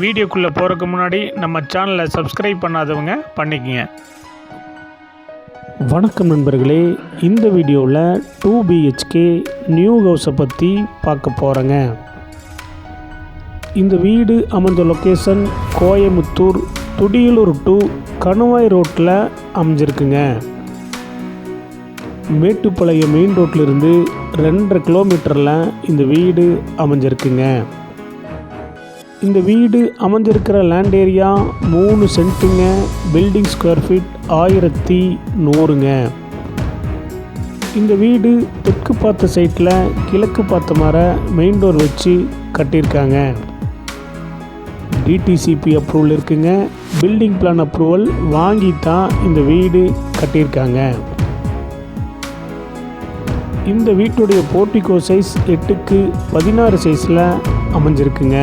வீடியோக்குள்ளே போகிறதுக்கு முன்னாடி நம்ம சேனலை சப்ஸ்கிரைப் பண்ணாதவங்க பண்ணிக்கங்க. வணக்கம் நண்பர்களே இந்த வீடியோவில் டூ பிஹெச்கே நியூ ஹவுஸை பற்றி பார்க்க போகிறேங்க இந்த வீடு அமைஞ்ச லொக்கேஷன் கோயமுத்தூர் துடியலூர் டு கணுவாய் ரோட்டில் அமைஞ்சிருக்குங்க. மேட்டுப்பாளையம் மெயின் ரோட்டிலிருந்து ரெண்டரை கிலோமீட்டரில் இந்த வீடு அமைஞ்சிருக்குங்க. இந்த வீடு அமைஞ்சிருக்கிற லேண்ட் ஏரியா மூணு சென்ட்டுங்க பில்டிங் ஸ்கொயர் ஃபீட் ஆயிரத்தி நூறுங்க. இந்த வீடு தெற்கு பார்த்த சைட்டில் கிழக்கு பார்த்த மாதிரி மெயின் டோர் வச்சு கட்டியிருக்காங்க. டிடிசிபி அப்ரூவல் இருக்குங்க. பில்டிங் பிளான் அப்ரூவல் வாங்கி தான் இந்த வீடு கட்டியிருக்காங்க. இந்த வீட்டுடைய போர்ட்டிகோ சைஸ் எட்டுக்கு பதினாறு சைஸில் அமைஞ்சிருக்குங்க.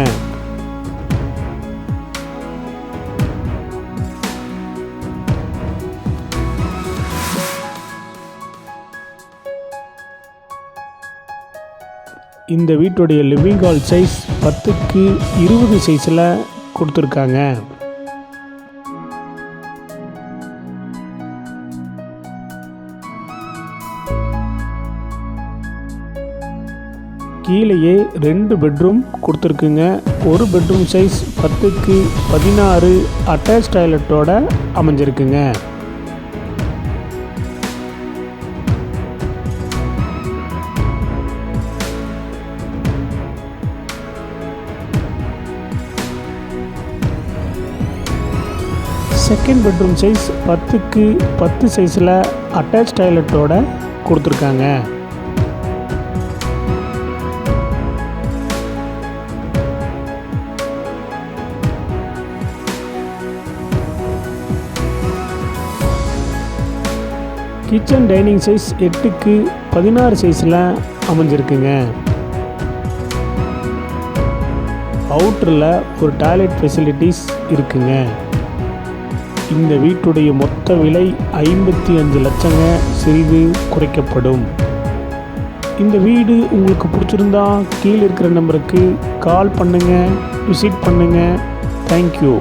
இந்த வீட்டுடைய லிவிங் ஹால் சைஸ் பத்துக்கு இருபது சைஸில் கொடுத்துருக்காங்க. கீழேயே ரெண்டு பெட்ரூம் கொடுத்துருக்குங்க. ஒரு பெட்ரூம் சைஸ் பத்துக்கு பதினாறு அட்டாச் டாய்லெட்டோட அமைஞ்சிருக்குங்க. செகண்ட் பெட்ரூம் சைஸ் பத்துக்கு பத்து சைஸில் அட்டாச் டாய்லெட்டோட கொடுத்துருக்காங்க. கிச்சன் டைனிங் சைஸ் எட்டுக்கு பதினாறு சைஸில் அமைஞ்சிருக்குங்க. அவுட்டரில் ஒரு டாய்லெட் ஃபெசிலிட்டிஸ் இருக்குங்க. இந்த வீட்டுடைய மொத்த விலை ஐம்பத்தி அஞ்சு லட்சங்க சிறிது குறைக்கப்படும். இந்த வீடு உங்களுக்கு பிடிச்சிருந்தா கீழே இருக்கிற நம்பருக்கு கால் பண்ணுங்கள் விசிட் பண்ணுங்கள் தேங்க்யூ